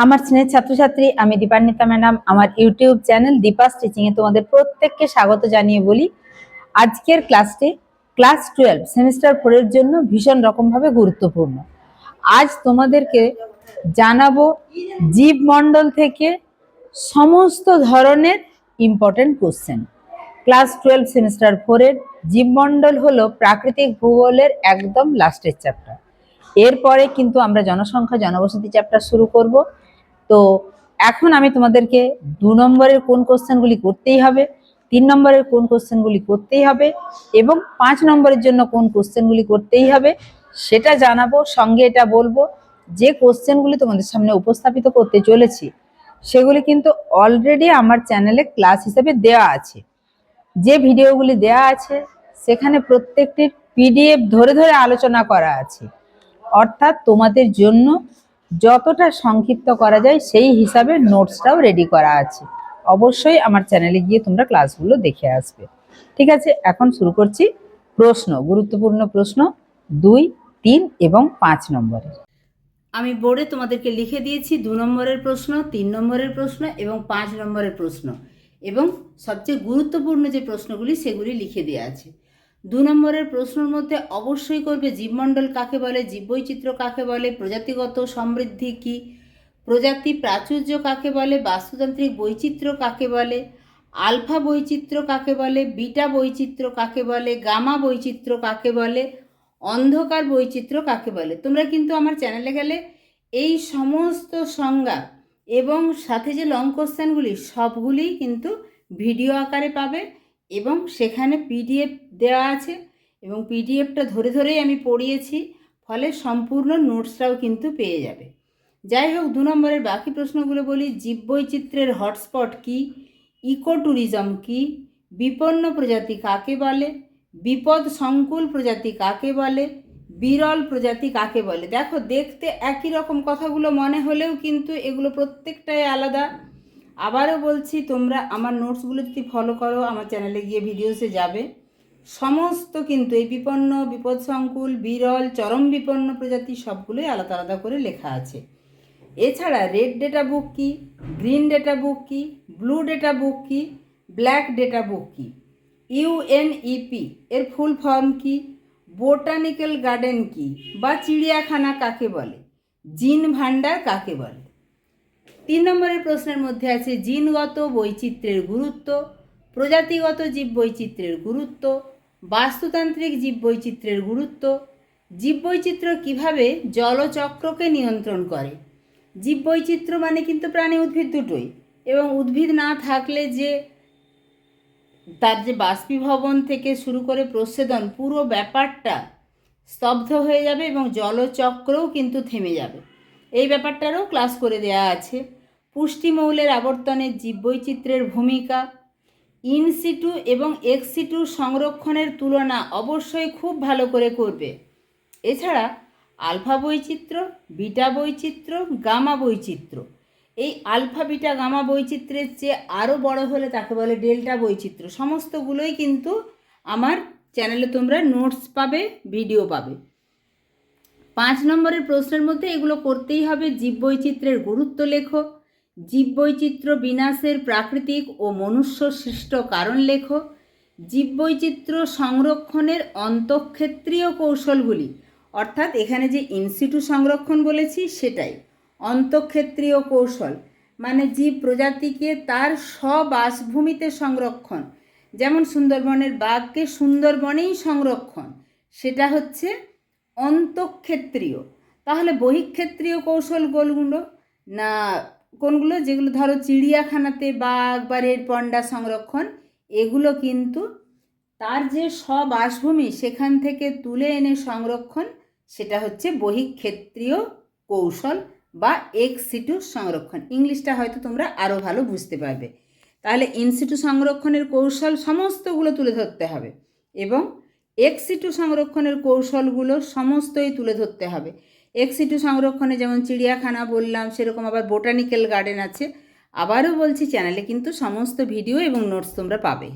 আমার স্নেহের ছাত্রছাত্রী, আমি দীপান্বিতা ম্যাডাম। আমার ইউটিউব চ্যানেল দীপা টিচিং এ তোমাদের প্রত্যেককে স্বাগত জানিয়ে বলি। আজকের ক্লাসটি ক্লাস টুয়েলভ, সেমিস্টার ফোরের জন্য ভীষণ রকমভাবে গুরুত্বপূর্ণ। আজ তোমাদেরকে জানাব জীবমণ্ডল থেকে সমস্ত ধরনের important question class twelve, semester ফোরের জীবমণ্ডল হলো প্রাকৃতিক ভূগোলের একদম লাস্টের চ্যাপ্টার এরপরে কিন্তু আমরা জনসংখ্যা জনবসতি চ্যাপ্টার শুরু করব। তো এখন আমি তোমাদেরকে দু নম্বরের কোন কোশ্চেনগুলি করতেই হবে, তিন নম্বরের কোন কোশ্চেনগুলি করতেই হবে এবং পাঁচ নম্বরের জন্য কোন কোশ্চেনগুলি করতেই হবে সেটা জানাব, সঙ্গে এটা বলব, যে কোশ্চেনগুলি তোমাদের সামনে উপস্থাপিত করতে চলেছি সেগুলি কিন্তু অলরেডি আমার চ্যানেলে ক্লাস হিসেবে দেওয়া আছে। যে ভিডিওগুলি দেওয়া আছে সেখানে প্রত্যেকটির পিডিএফ ধরে ধরে আলোচনা করা আছে। অর্থাৎ তোমাদের জন্য যতটা সংক্ষিপ্ত করা যায়, সেই হিসাবে নোটসটাও রেডি করা আছে। অবশ্যই আমার চ্যানেলে গিয়ে তোমরা ক্লাসগুলো দেখে আসবে। ঠিক আছে, এখন শুরু করছি প্রশ্ন, গুরুত্বপূর্ণ প্রশ্ন দুই, তিন এবং পাঁচ নম্বরের আমি বোর্ডে তোমাদেরকে লিখে দিয়েছি দু নম্বরের প্রশ্ন, তিন নম্বরের প্রশ্ন এবং পাঁচ নম্বরের প্রশ্ন এবং সবচেয়ে গুরুত্বপূর্ণ যে প্রশ্নগুলি সেগুলি লিখে দেওয়া আছে। দু নম্বরের প্রশ্নের মধ্যে অবশ্যই করবে জীবমণ্ডল কাকে বলে, জীববৈচিত্র্য কাকে বলে, প্রজাতিগত সমৃদ্ধি কি, প্রজাতি প্রাচুর্য কাকে বলে, বাস্তুতান্ত্রিক বৈচিত্র্য কাকে বলে, আলফা বৈচিত্র্য কাকে বলে, বিটা বৈচিত্র্য কাকে বলে, গামা বৈচিত্র্য কাকে বলে, অন্ধকার বৈচিত্র্য কাকে বলে। তোমরা কিন্তু আমার চ্যানেলে গেলে এই সমস্ত সংজ্ঞা এবং সাথে যে লং কোশ্চেনগুলি, সবগুলিই কিন্তু ভিডিও আকারে পাবে। এবং সেখানে পিডিএফ দেওয়া আছে এবং পিডিএফটা ধরে ধরেই আমি পড়িয়েছি, ফলে সম্পূর্ণ নোটসটাও কিন্তু পেয়ে যাবে। যাই হোক, দু নম্বরের বাকি প্রশ্নগুলো বলি। জীববৈচিত্র্যের হটস্পট কি? ইকো ট্যুরিজম কি? বিপন্ন প্রজাতি কাকে বলে? বিপদ সংকুল প্রজাতি কাকে বলে? বিরল প্রজাতি কাকে বলে? দেখো, দেখতে একই রকম কথাগুলো মনে হলেও কিন্তু এগুলো প্রত্যেকটাই আলাদা। আবারও বলছি, তোমরা আমার নোটসগুলো যদি ফলো করো, আমার চ্যানেলে গিয়ে ভিডিওসে যাবে। সমস্ত কিন্তু এই বিপন্ন, বিপদ সংকুল, বিরল, চরম বিপন্ন প্রজাতি সবগুলোই আলাদা আলাদা করে লেখা আছে। এছাড়া রেড ডেটা বুক কি গ্রিন ডেটা বুক কি ব্লু ডেটা বুক কি ব্ল্যাক ডেটা বুক কি? ইউএনইপি এর ফুল ফর্ম কি? বোটানিক্যাল গার্ডেন কি? বা চিড়িয়াখানা কাকে বলে? জিন ভাণ্ডার কাকে বলে? তিন নম্বরের প্রশ্নের মধ্যে আছে জিনগত বৈচিত্র্যের গুরুত্ব, প্রজাতিগত জীববৈচিত্র্যের গুরুত্ব, বাস্তুতান্ত্রিক জীববৈচিত্র্যের গুরুত্ব, জীববৈচিত্র্য কীভাবে জলচক্রকে নিয়ন্ত্রণ করে। জীববৈচিত্র্য মানে কিন্তু প্রাণী উদ্ভিদ দুটোই এবং উদ্ভিদ না থাকলে যে তার যে বাষ্পীভবন থেকে শুরু করে প্রচ্ছেদন, পুরো ব্যাপারটা স্তব্ধ হয়ে যাবে এবং জলচক্রও কিন্তু থেমে যাবে। এই ব্যাপারটারও ক্লাস করে দেয়া আছে। পুষ্টিমৌলের আবর্তনে জীববৈচিত্র্যের ভূমিকা ইনসিটু এবং এক্সিটু সংরক্ষণের তুলনা অবশ্যই খুব ভালো করে করবে। এছাড়া আলফা বৈচিত্র্য বিটা বৈচিত্র্য গামা বৈচিত্র্য। এই আলফা বিটা গামা বৈচিত্র্যের চেয়ে আরও বড় হলে তাকে বলে ডেল্টা বৈচিত্র্য। সমস্তগুলোই কিন্তু আমার চ্যানেলে তোমরা নোটস পাবে ভিডিও পাবে। পাঁচ নম্বরের প্রশ্নের মধ্যে এগুলো করতেই হবে জীববৈচিত্র্যের গুরুত্ব লেখো, জীববৈচিত্র্য বিনাশের প্রাকৃতিক ও মনুষ্য সৃষ্ট কারণ লেখো, জীববৈচিত্র্য সংরক্ষণের অন্তঃক্ষেত্রীয় কৌশলগুলি, অর্থাৎ এখানে যে ইনস্টিটিউ সংরক্ষণ বলেছি সেটাই, অন্তঃক্ষেত্রীয় কৌশল মানে জীব প্রজাতিকে তার স্ববাসভূমিতে সংরক্ষণ, যেমন সুন্দরবনের বাঘকে সুন্দরবনেই সংরক্ষণ, সেটা হচ্ছে অন্তঃক্ষেত্রীয়। তাহলে বহিক্ষেত্রীয় কৌশলগুলো না, কোনগুলো? যেগুলো ধরো চিড়িয়াখানাতে বাঘ বা রেড পন্ডা সংরক্ষণ, এগুলো কিন্তু তার যে স্ববাসভূমি সেখান থেকে তুলে এনে সংরক্ষণ, সেটা হচ্ছে বহিক্ষেত্রীয় কৌশল বা এক্স সিটু সংরক্ষণ। ইংলিশটা হয়তো তোমরা আরও ভালো বুঝতে পারবে। তাহলে ইনসিটু সংরক্ষণের কৌশল সমস্তগুলো তুলে ধরতে হবে এবং এক্সিটু সংরক্ষণের কৌশলগুলো সমস্তই তুলে ধরতে হবে। এক্সিটু সংরক্ষণে যেমন চিড়িয়াখানা বললাম, সেরকম আবার বোটানিক্যাল গার্ডেন আছে। আবারও বলছি, চ্যানেলে কিন্তু সমস্ত ভিডিও এবং নোটস তোমরা পাবে।